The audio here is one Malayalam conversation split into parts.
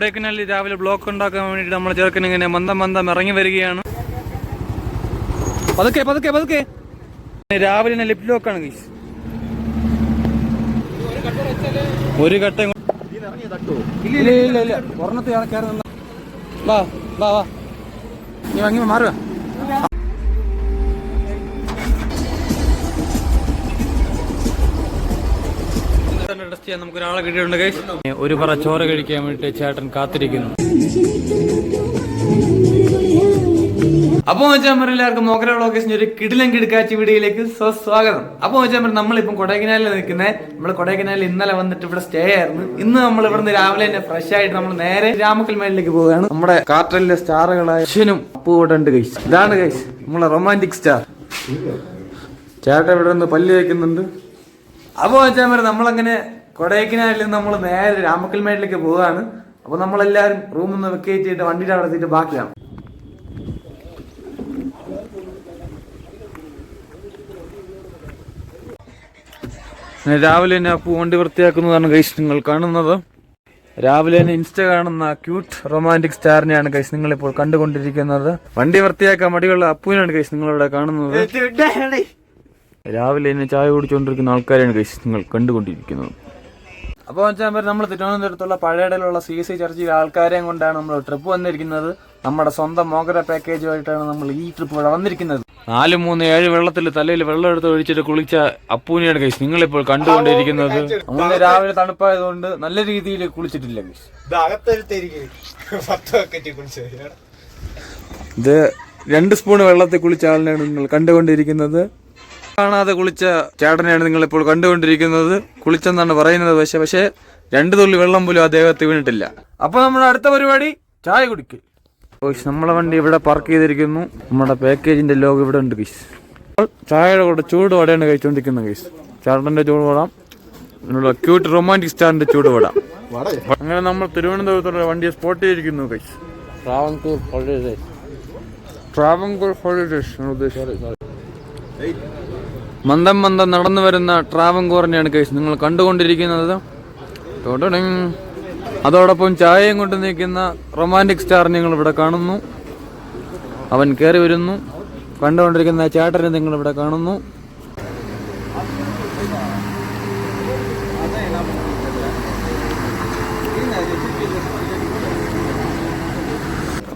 കൊടൈക്കനാലിൽ രാവിലെ ബ്ലോക്ക് ഉണ്ടാക്കാൻ വേണ്ടിയിട്ട് നമ്മൾ ചെറുക്കൻ ഇങ്ങനെ മന്ദം മന്ദം ഇറങ്ങി വരികയാണ്. പതുക്കെ പതുക്കെ പതുക്കെ. രാവിലെ തന്നെ ലിഫ്റ്റ് ലോക്കാണ് ഗൈസ് ഒരു ഘട്ടം ഇല്ല ഇല്ല ഇല്ല ഇല്ല. ഒരെണ്ണത്തെ കയറി വാ വാ വാ. നീ വാങ്ങി മാറുക. ചെയ്യാൻ നമുക്ക് ഒരാളെ കിട്ടിയിട്ടുണ്ട് ഗൈസ് ഒരു പറ ചോര കഴിക്കാൻ വേണ്ടിട്ട് ചേട്ടൻ കാത്തിരിക്കുന്നു. അപ്പൊ വെച്ചാൽ എല്ലാവർക്കും മോക്കര ലൊക്കേഷൻ ഒരു കിടിലം കിടക്കാച്ചി വീഡിയോയിലേക്ക് സ്വാഗതം അപ്പൊ വെച്ചാൽ നമ്മളിപ്പം കൊടൈക്കനാലിൽ നിൽക്കുന്നത് നമ്മൾ കൊടൈക്കനാലിൽ ഇന്നലെ വന്നിട്ട് ഇവിടെ സ്റ്റേ ആയിരുന്നു. ഇന്ന് നമ്മൾ ഇവിടുന്ന് രാവിലെ തന്നെ ഫ്രഷ് ആയിട്ട് നമ്മൾ നേരെ രാമക്കൽമേലിലേക്ക് പോവുകയാണ്. നമ്മുടെ കാർട്ടലിലെ സ്റ്റാറുകളായ അശ്വനും അപ്പു ഇവിടെ ഉണ്ട് ഗൈസ് ഇതാണ് കൈസ് നമ്മളെ റൊമാന്റിക് സ്റ്റാർ ചേട്ടൻ ഇവിടെ നിന്ന് പല്ല് വയ്ക്കുന്നുണ്ട് അപ്പൊ വെച്ചാൽ നമ്മളങ്ങനെ കൊടൈക്കനാലിൽ നിന്ന് നമ്മൾ നേരെ രാമക്കൽമേട്ടിലേക്ക് പോവുകയാണ്. അപ്പൊ നമ്മളെല്ലാരും റൂമിൽ നിന്ന് വെക്കേറ്റ് ചെയ്തിട്ട് വണ്ടിയുടെ അവിടെ എത്തിയിട്ട് ബാക്കിയാണ്. രാവിലെ തന്നെ അപ്പു വണ്ടി വൃത്തിയാക്കുന്നതാണ് ഗൈസ് നിങ്ങൾ കാണുന്നത്. രാവിലെ തന്നെ ഇൻസ്റ്റ കാണുന്ന ക്യൂട്ട് റൊമാന്റിക് സ്റ്റാറിനെയാണ് ഗൈസ് നിങ്ങൾ ഇപ്പോൾ കണ്ടുകൊണ്ടിരിക്കുന്നത്. വണ്ടി വൃത്തിയാക്കാൻ മടിയുള്ള അപ്പുവിനാണ് ഗൈസ് നിങ്ങൾ ഇവിടെ കാണുന്നത്. രാവിലെ തന്നെ ചായ കുടിച്ചുകൊണ്ടിരിക്കുന്ന ആൾക്കാരെയാണ് ഗൈസ് നിങ്ങൾ കണ്ടുകൊണ്ടിരിക്കുന്നത്. അപ്പോൾ വെച്ചാൽ നമ്മൾ തിരുവനന്തപുരത്തുള്ള പഴയടയിലുള്ള സി സി ചർച്ചിൽ ആൾക്കാരെയും കൊണ്ടാണ് നമ്മൾ ട്രിപ്പ് വന്നിരിക്കുന്നത്. നമ്മുടെ സ്വന്തം മോകര പാക്കേജുമായിട്ടാണ് നമ്മൾ ഈ ട്രിപ്പ് ഇവിടെ വന്നിരിക്കുന്നത്. നാല് മൂന്ന് ഏഴ് വെള്ളത്തിൽ തലയിൽ വെള്ളം എടുത്ത് ഒഴിച്ചിട്ട് കുളിച്ച അപ്പൂനിയുടെ ഗൈസ് നിങ്ങളിപ്പോൾ കണ്ടുകൊണ്ടിരിക്കുന്നത് അങ്ങനെ രാവിലെ തണുപ്പായതുകൊണ്ട് നല്ല രീതിയിൽ കുളിച്ചിട്ടില്ല ഗൈസ് ഇത് രണ്ട് സ്പൂൺ വെള്ളത്തിൽ കുളിച്ച ആളിനെയാണ് നിങ്ങൾ കണ്ടുകൊണ്ടിരിക്കുന്നത്. കാണാതെ കുളിച്ച ചേട്ടനെയാണ് നിങ്ങൾ ഇപ്പോൾ കണ്ടുകൊണ്ടിരിക്കുന്നത്. കുളിച്ചെന്നാണ് പറയുന്നത് പക്ഷെ പക്ഷേ രണ്ട് തുള്ളി വെള്ളം പോലും അദ്ദേഹത്തെ വീണിട്ടില്ല. അപ്പൊ നമ്മുടെ അടുത്ത പരിപാടി ചായ കുടിക്കൽ ഓയ്സ് നമ്മളെ വണ്ടി ഇവിടെ പാർക്ക് ചെയ്തിരിക്കുന്നു. നമ്മുടെ പാക്കേജിന്റെ ലോഗ് ഇവിടെ ഉണ്ട് ഗൈസ് ചായയുടെ കൂടെ ചൂട് വടയാണ് കഴിച്ചുകൊണ്ടിരിക്കുന്നത് ഗൈസ് ചേട്ടന്റെ ചൂട് വടാം ക്യൂട്ട് റൊമാന്റിക് സ്റ്റാറിന്റെ ചൂട് വടാം. അങ്ങനെ നമ്മൾ തിരുവനന്തപുരത്തുള്ള വണ്ടിയെ സ്പോട്ട് ചെയ്തിരിക്കുന്നു guys Travancore holidays Travancore holidays മന്ദം മന്ദം നടന്നു വരുന്ന ട്രാവൻകൂറിനെയാണ് കേസ്. നിങ്ങൾ കണ്ടുകൊണ്ടിരിക്കുന്നത്. അതോടൊപ്പം ചായയും കൊണ്ട് നിൽക്കുന്ന റൊമാന്റിക് സ്റ്റാർ നിങ്ങൾ ഇവിടെ കാണുന്നു. അവൻ കയറി വരുന്നു. കണ്ടുകൊണ്ടിരിക്കുന്ന ചേട്ടനെ നിങ്ങൾ ഇവിടെ കാണുന്നു.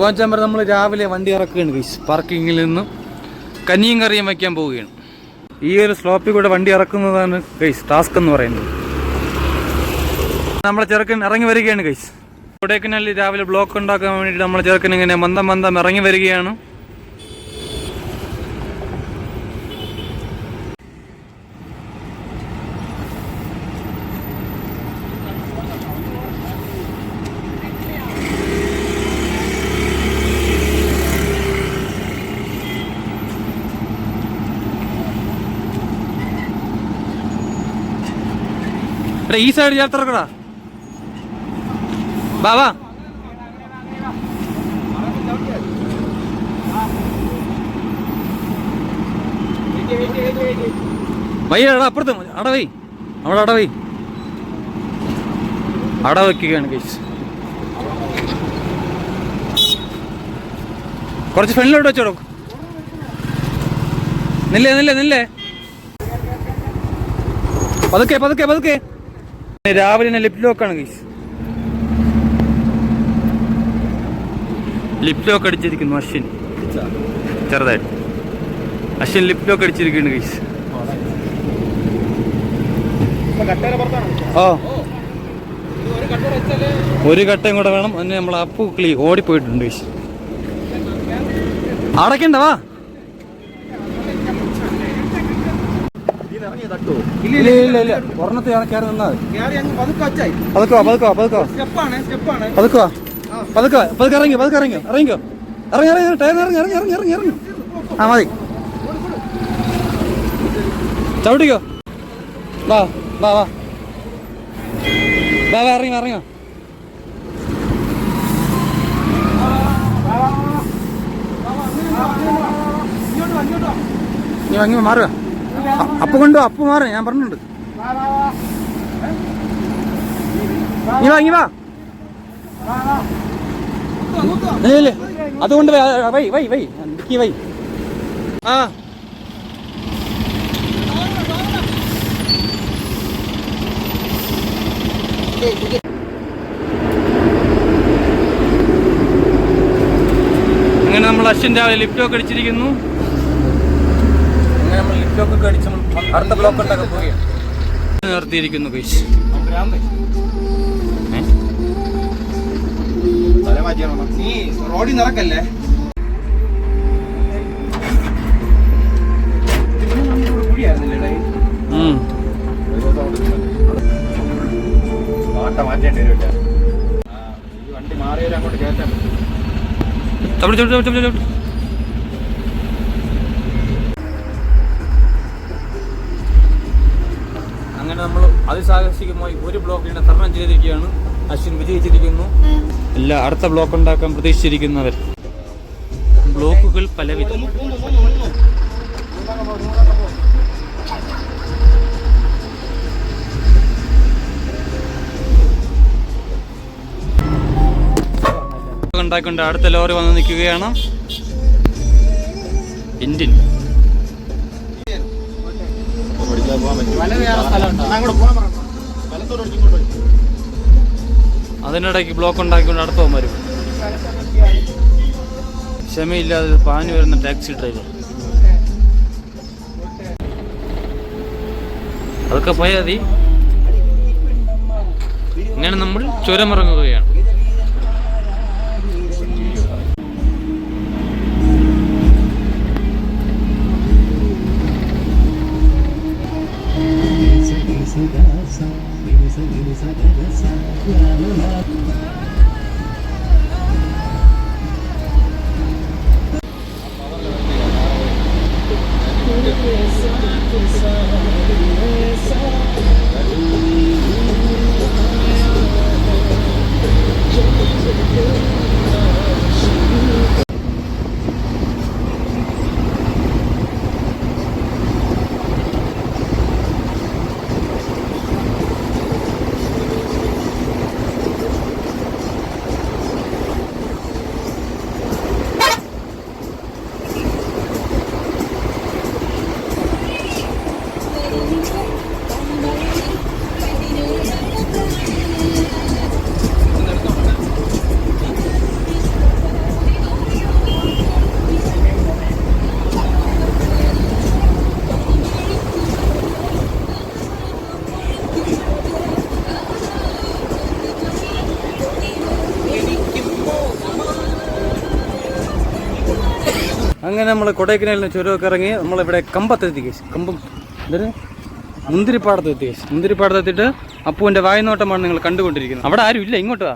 വെച്ചാൽ നമ്മൾ രാവിലെ വണ്ടി ഇറക്കുകയാണ് പാർക്കിങ്ങിൽ നിന്ന് കഞ്ഞിയും കറിയും വയ്ക്കാൻ പോവുകയാണ്. ഈ ഒരു സ്ലോപ്പിൽ കൂടെ വണ്ടി ഇറക്കുന്നതാണ് ഗൈസ് ടാസ്ക് എന്ന് പറയുന്നത്. നമ്മളെ ചെറുക്കൻ ഇറങ്ങി വരികയാണ് ഗൈസ് കൊടൈക്കനാലിൽ രാവിലെ ബ്ലോക്ക് ഉണ്ടാക്കാൻ വേണ്ടിയിട്ട് നമ്മളെ ചെറുക്കൻ ഇങ്ങനെ മന്ദം മന്ദം ഇറങ്ങി വരികയാണ്. എടാ ഈ സൈഡ് ചേർത്തിറക്കടാ. വാ വയ്യടാ അപ്പുറത്ത് അടവൈ അവിടെ അടവൈ അട വെക്കുകയാണ് കേസ് കുറച്ച് ഫ്രണ്ടിലോട്ട് വെച്ചോടോ. നില്ലേ നില്ലേ നില്ലേ. പതുക്കെ പതുക്കെ പതുക്കെ. രാവിലെ തന്നെ ലിപ് ലോക്കാണ് ഗൈസ് ലിപ് ലോക്ക് അടിച്ചിരിക്കുന്നു അശ്വിൻ. ചെറുതായിട്ട്. അശ്വിൻ ലിപ് ലോക്ക് അടിച്ചിരിക്കുന്നു ഗൈസ് ഓ ഒരു ഘട്ടം കൂടെ വേണം. അതിന് നമ്മൾ അപ്പു ക്ലീ ഓടിപ്പോയിട്ടുണ്ട് ഗൈസ് അടയ്ക്കണ്ട വാ? ഇല്ല ഇല്ല ഇല്ല ഒരെണ്ണത്തെ കയറി നിന്നാൽ കയറി അങ്ങ് പതുക്കെ വച്ചായി. പതുക്കോ പതുക്കോ പതുക്കോ സ്റ്റെപ്പാണ് സ്റ്റെപ്പാണ്. പതുക്കോ പതുക്കോ പതുക്കെ ഇറങ്ങി പതുക്കെ ഇറങ്ങിയോ ഇറങ്ങിക്കോ. ഇറങ്ങി ഇറങ്ങി ടയർ ഇറങ്ങി ഇറങ്ങി ഇറങ്ങി ഇറങ്ങി ഇറങ്ങി. ആ മതി. ചവിട്ടിക്കോ. വാ വാ വാ. വാ വാ ഇറങ്ങി ഇറങ്ങോ നീ വാങ്ങി മാറുക. അപ്പ് കൊണ്ടോ അപ്പ മാറ ഞാൻ പറഞ്ഞിട്ടുണ്ട്. നീ വാങ്ങി വാ. ഇല്ല. അതുകൊണ്ട് why why why dicky why. ആ. അങ്ങനെ നമ്മൾ അശ്വിൻ രാവിലെ ലിഫ്റ്റൊക്കെ അടിച്ചിരിക്കുന്നു. ലിഫ്റ്റൊക്കെ അടിച്ച് നമ്മൾ അടുത്ത ബ്ലോക്ക് ഉണ്ടാക്കാൻ പോവുകയാണ് നിർത്തിയിരിക്കുന്നു കൈസ് നീ റോഡിൽ നടക്കല്ലേ ഓട്ട മാറ്റേണ്ടി വരും വണ്ടി മാറിയാലും അങ്ങോട്ട് കയറ്റാൻ പറ്റും. അതിസാഹസികമായി ഒരു ബ്ലോക്കിനെ തരണം ചെയ്തിരിക്കുകയാണ്. അശ്വിൻ വിജയിച്ചിരിക്കുന്നു. ഇല്ല അടുത്ത ബ്ലോക്ക് ഉണ്ടാക്കാൻ പ്രതീക്ഷിച്ചിരിക്കുന്നവർ. ബ്ലോക്കുകൾ പലവിധം. ഉണ്ടാക്കൊണ്ട് അടുത്ത ലോറി വന്ന് നിൽക്കുകയാണ്. ഇന്ത്യൻ. പോകാൻ അതിനിടയ്ക്ക് ബ്ലോക്ക് ഉണ്ടാക്കിക്കൊണ്ട് അടുത്ത വരും ക്ഷമയില്ലാതെ പാഞ്ഞു വരുന്ന ടാക്സി ഡ്രൈവർ അതൊക്കെ പോയാൽ മതി. ഇങ്ങനെ നമ്മൾ ചുരമിറങ്ങുകയാണ് Exactly. അങ്ങനെ നമ്മൾ കൊടൈക്കനാലിന് ചുരമൊക്കെ ഇറങ്ങി നമ്മളിവിടെ കമ്പത്തെത്തി കേസ് കമ്പം എന്തൊരു മുന്തിരിപ്പാടത്ത് എത്തി കേസ് മുന്തിരിപ്പാടത്ത് എത്തിയിട്ട് അപ്പുവിന്റെ വായനോട്ടമാണ് നിങ്ങൾ കണ്ടുകൊണ്ടിരിക്കുന്നത്. അവിടെ ആരും ഇല്ല ഇങ്ങോട്ട് വാ.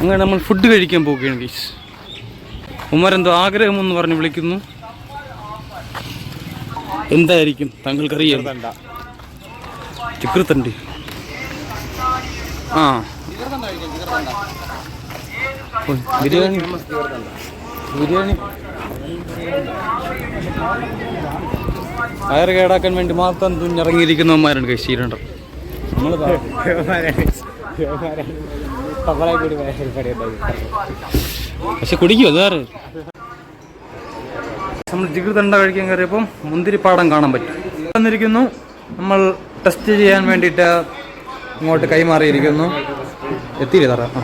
അങ്ങനെ നമ്മൾ ഫുഡ് കഴിക്കാൻ പോവുകയാണ് കേസ് ഉമ്മരെന്തോ ആഗ്രഹമെന്ന് പറഞ്ഞ് വിളിക്കുന്നു. എന്തായിരിക്കും താങ്കൾക്കറിയാം? ചിക്കൃത്തണ്ടി ആ. ഓ, ബിരിയാണി. വയറ് കേടാക്കാൻ വേണ്ടി മാത്രം തുഞ്ഞിറങ്ങിയിരിക്കുന്നവന്മാരുണ്ട് കശീരണ്ടർ നമ്മൾ പക്ഷെ കുടിക്കും അത് വേറെ. നമ്മൾ ജിഗൃതണ്ട കഴിക്കാൻ കയറിയപ്പം മുന്തിരിപ്പാടം കാണാൻ പറ്റും. വന്നിരിക്കുന്നു. നമ്മൾ ടെസ്റ്റ് ചെയ്യാൻ വേണ്ടിയിട്ട് ഇങ്ങോട്ട് കൈമാറിയിരിക്കുന്നു. എത്തിയില്ലേ തറ? ആ.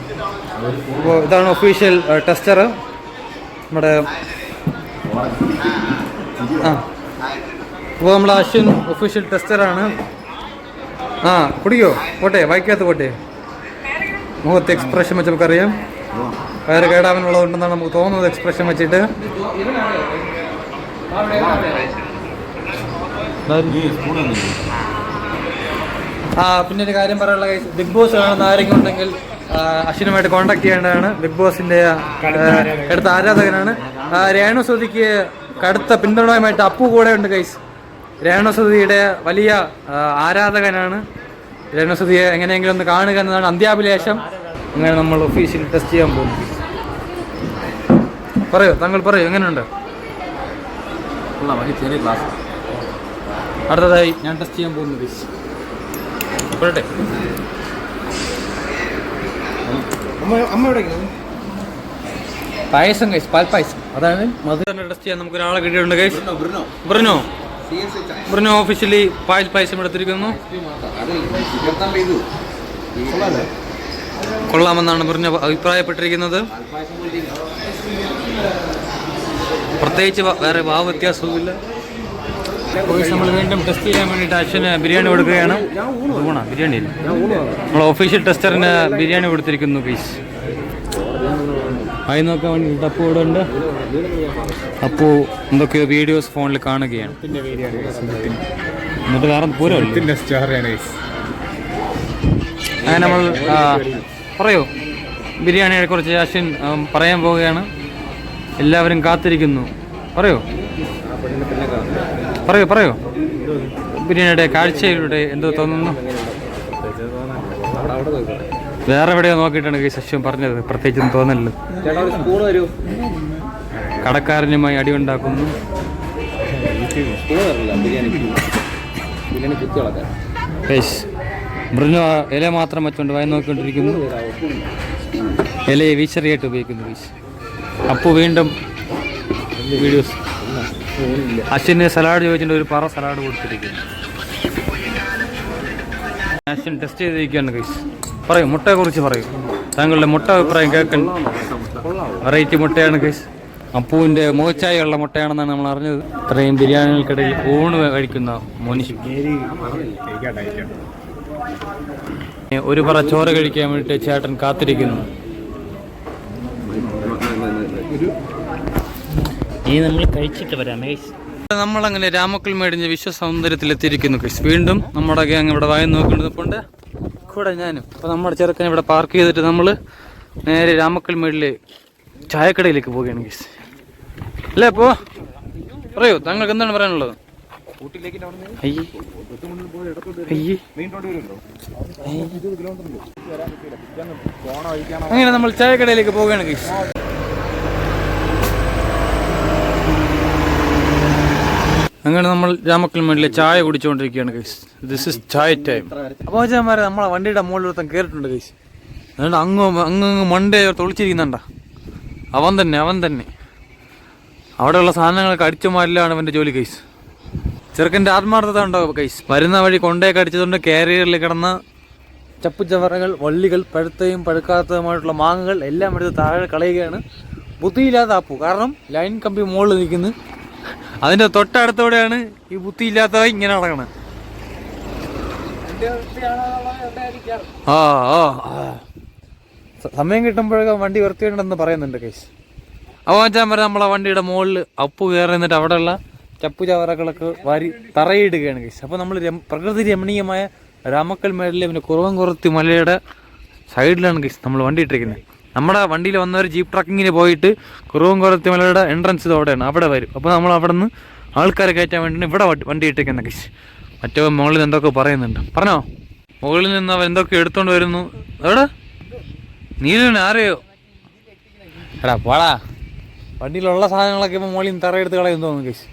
അപ്പോൾ ഇതാണ് ഒഫീഷ്യൽ ടെസ്റ്റർ നമ്മുടെ ആ. അപ്പോൾ നമ്മൾ അശ്വിൻ ഒഫീഷ്യൽ ടെസ്റ്ററാണ് ആ കുടിക്കോ? പോട്ടെ വായിക്കാത്ത പോട്ടെ. മുഖത്ത് എക്സ്പ്രഷൻ വെച്ച് നമുക്കറിയാം. വയറ് കേടാവാനുള്ളതുണ്ടെന്നാണ് നമുക്ക് തോന്നുന്നത് എക്സ്പ്രഷൻ വെച്ചിട്ട്. ആ പിന്നെ ഒരു കാര്യം പറയാനുള്ള ബിഗ് ബോസ് കാണുന്ന ആരെങ്കിലും ഉണ്ടെങ്കിൽ അശ്വിനുമായിട്ട് കോൺടാക്ട് ചെയ്യേണ്ടതാണ്. ബിഗ് ബോസിന്റെ അടുത്ത കടുത്ത ആരാധകനാണ് രേണു സുധിക്ക് കടുത്ത പിന്തുണയുമായിട്ട് അപ്പു കൂടെ ഉണ്ട് കൈസ് രേണു സുധിയുടെ വലിയ ആരാധകനാണ്. രേണു സുധിയെ എങ്ങനെയെങ്കിലും ഒന്ന് കാണുക എന്നതാണ് അന്ത്യാഭിലേഷം അങ്ങനെ നമ്മൾ ഒഫീഷ്യൽ ടെസ്റ്റ് ചെയ്യാൻ പോകും പറയൂ താങ്കൾ പറയൂ എങ്ങനെയുണ്ട്? അടുത്തതായി ഞാൻ ടെസ്റ്റ് ചെയ്യാൻ പോകുന്നു ഗൈസ് പായസം കൈസ് പാൽപ്പായസം അതാണ് മധുരം ടെസ്റ്റ് ചെയ്യാൻ നമുക്ക് ഒരാളെ കിട്ടിയിട്ടുണ്ട് കൈസ് ബ്രിനോ ബ്രിനോ ഒഫീഷ്യലി പായൽ പായസം എടുത്തിരിക്കുന്നു. കൊള്ളാമെന്നാണ് ബ്രിനോ അഭിപ്രായപ്പെട്ടിരിക്കുന്നത്. പ്രത്യേകിച്ച് വേറെ വാവ് വ്യത്യാസവുമില്ല. നമ്മൾ വീണ്ടും ടെസ്റ്റ് ചെയ്യാൻ വേണ്ടിയിട്ട് അച്ഛന് ബിരിയാണി കൊടുക്കുകയാണ്. ഊണാ? ബിരിയാണി നമ്മൾ ഒഫീഷ്യൽ ടെസ്റ്ററിന് ബിരിയാണി കൊടുത്തിരിക്കുന്നു പീസ് ആയി നോക്കാൻ വേണ്ടിയിട്ട് അപ്പു ഇവിടെ ഉണ്ട്. അപ്പു എന്തൊക്കെയോ വീഡിയോസ് ഫോണിൽ കാണുകയാണ്. എന്നിട്ട് വേറെ പൂരമല്ലേ അങ്ങനെ നമ്മൾ പറയൂ. ബിരിയാണിയെ കുറിച്ച് അശ്വിൻ പറയാൻ പോവുകയാണ്. എല്ലാവരും കാത്തിരിക്കുന്നു. പറയൂ. പറയൂ പറയൂ. ബിരിയാണിയുടെ കാഴ്ചയിലൂടെ എന്തോ തോന്നുന്നു. വേറെ എവിടെയോ നോക്കിയിട്ടാണ് ഈ ശശ്യം പറഞ്ഞത്. പ്രത്യേകിച്ചൊന്നും തോന്നല്ലോ കടക്കാരനുമായി അടിയുണ്ടാക്കുന്നു. ആ ഇല മാത്രം വെച്ചുകൊണ്ട് വായി നോക്കിക്കൊണ്ടിരിക്കുന്നു. ഇലയെ വീശറിയായിട്ട് ഉപയോഗിക്കുന്നു അപ്പു വീണ്ടും വീഡിയോസ് അശ്വിന് സലാഡ് ചോദിച്ചിട്ട് ഒരു പറ സലാഡ് കൊടുത്തിരിക്കുന്നു. അശ്വിൻ ടെസ്റ്റ് ചെയ്തിരിക്കുകയാണ് ഗൈസ് പറയൂ മുട്ടയെ കുറിച്ച് പറയൂ. താങ്കളുടെ മുട്ട അഭിപ്രായം കേൾക്കാൻ വെറൈറ്റി മുട്ടയാണ് ഗൈസ് അപ്പുവിന്റെ മുഖച്ചായുള്ള മുട്ടയാണെന്നാണ് നമ്മൾ അറിഞ്ഞത്. ഇത്രയും ബിരിയാണികൾക്കിടയിൽ ഊണ് കഴിക്കുന്ന മനുഷ്യ ഒരു പറ ചോറ് കഴിക്കാൻ വേണ്ടിയിട്ട് ചേട്ടൻ കാത്തിരിക്കുന്നു. ഈ നമ്മൾ കഴിച്ചിട്ട് വരാം നമ്മളങ്ങനെ രാമക്കൽ മേടിഞ്ഞ വിശ്വസൗന്ദര്യത്തിൽ എത്തിയിരിക്കുന്നു ഗൈസ് വീണ്ടും നമ്മുടെ ഗ്യാങ് ഇവിടെ വായം നോക്കുന്നതുകൊണ്ട് കൂടെ ഞാനും. അപ്പോൾ നമ്മുടെ ചെറുക്കൻ ഇവിടെ പാർക്ക് ചെയ്തിട്ട് നമ്മൾ നേരെ രാമക്കൽ മേടിൽ ചായക്കടയിലേക്ക് പോവുകയാണ് ഗൈസ് അല്ലേ അപ്പോ? പറയൂ താങ്കൾക്ക് എന്താണ് പറയാനുള്ളത്? അങ്ങനെ നമ്മൾ ചായക്കടയിലേക്ക് പോവുകയാണ് ഗൈസ് അങ്ങനെ നമ്മൾ രാമക്കൽ മേളിലെ ചായ കുടിച്ചുകൊണ്ടിരിക്കുകയാണ് guys this is chai time അപ്പോൾ നമ്മളെ വണ്ടിയുടെ മുകളിലൊരുത്തം കയറിയിട്ടുണ്ട് ഗൈസ് അതുകൊണ്ട് അങ്ങ് അങ്ങ് മണ്ടേ തൊളിച്ചിരിക്കുന്നുണ്ട അവൻ തന്നെ അവൻ തന്നെ. അവിടെയുള്ള സാധനങ്ങളൊക്കെ അടിച്ചു മാറ്റലാണ് അവന്റെ ജോലി കൈസ് ചെറുക്കന്റെ ആത്മാർത്ഥത ഉണ്ടോ കൈസ് വരുന്ന വഴി കൊണ്ടേക്ക് അടിച്ചതുകൊണ്ട് കാരിയറിൽ കിടന്ന ചപ്പുചവറകൾ വള്ളികൾ പഴുത്തയും പഴുക്കാത്തതുമായിട്ടുള്ള മാങ്ങകൾ എല്ലാം എടുത്ത് താഴെ കളയുകയാണ്. ബുദ്ധിയില്ലാത്ത ആപ്പു. കാരണം ലൈൻ കമ്പി മുകളിൽ നിൽക്കുന്നു. അതിന്റെ തൊട്ടടുത്തോടെയാണ് ഈ ബുദ്ധിയില്ലാത്തവ ഇങ്ങനെ നടക്കണത്. ആ ആ സമയം കിട്ടുമ്പോഴൊക്കെ വണ്ടി വൃത്തിയുണ്ടെന്ന് പറയുന്നുണ്ട് കേസ്. അവൻ വരെ നമ്മളെ വണ്ടിയുടെ മുകളിൽ അപ്പു കയറി നിന്നിട്ട് അവിടെയുള്ള ചപ്പു ചവറകളൊക്കെ വാരി തറയിടുകയാണ് കേസ്. അപ്പോൾ നമ്മൾ പ്രകൃതി രമണീയമായ രാമക്കൽ മേളിലെ പിന്നെ കുറവൻ കുറത്തി മലയുടെ സൈഡിലാണ് കേസ് നമ്മൾ വണ്ടി ഇട്ടിരിക്കുന്നത്. നമ്മുടെ വണ്ടിയിൽ വന്നവർ ജീപ്പ് ട്രക്കിങ്ങിന് പോയിട്ട് കുറവും കുറത്തി മലയുടെ എൻട്രൻസ് ഇത് അവിടെയാണ് അവിടെ വരും. അപ്പോൾ നമ്മൾ അവിടെ നിന്ന് ആൾക്കാരെ കയറ്റാൻ വേണ്ടി ഇവിടെ വണ്ടി- ഇട്ടേക്കുന്നൊക്കെ മറ്റേ മുകളിൽ എന്തൊക്കെ പറയുന്നുണ്ട്. പറഞ്ഞോ? മുകളിൽ നിന്ന് അവൻ എന്തൊക്കെ എടുത്തോണ്ട് വരുന്നു? എവിടെ? നീലിന് ആരെയോ? എടാ പോടാ. വണ്ടിയിലുള്ള സാധനങ്ങളൊക്കെ ഇപ്പോൾ മുകളിൽ നിന്ന് തറയെടുത്ത് കളയുന്നു തോന്നുന്നു കേസ്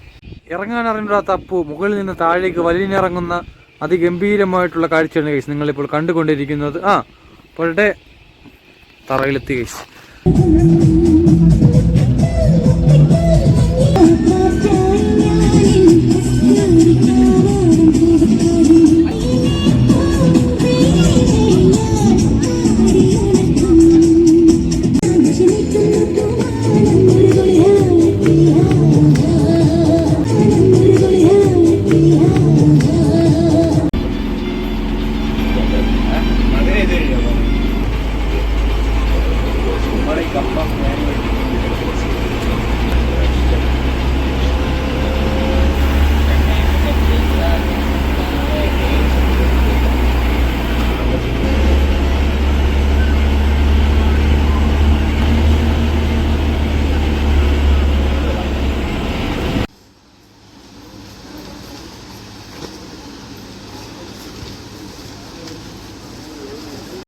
ഇറങ്ങാൻ അറിഞ്ഞിടാത്ത അപ്പു മുകളിൽ നിന്ന് താഴേക്ക് വലിഞ്ഞിറങ്ങുന്ന അതിഗംഭീരമായിട്ടുള്ള കാഴ്ചയാണ് കേസ് നിങ്ങളിപ്പോൾ കണ്ടുകൊണ്ടിരിക്കുന്നത്. ആ പോട്ടെ. തറയിലെത്തി കേസ് Thank you.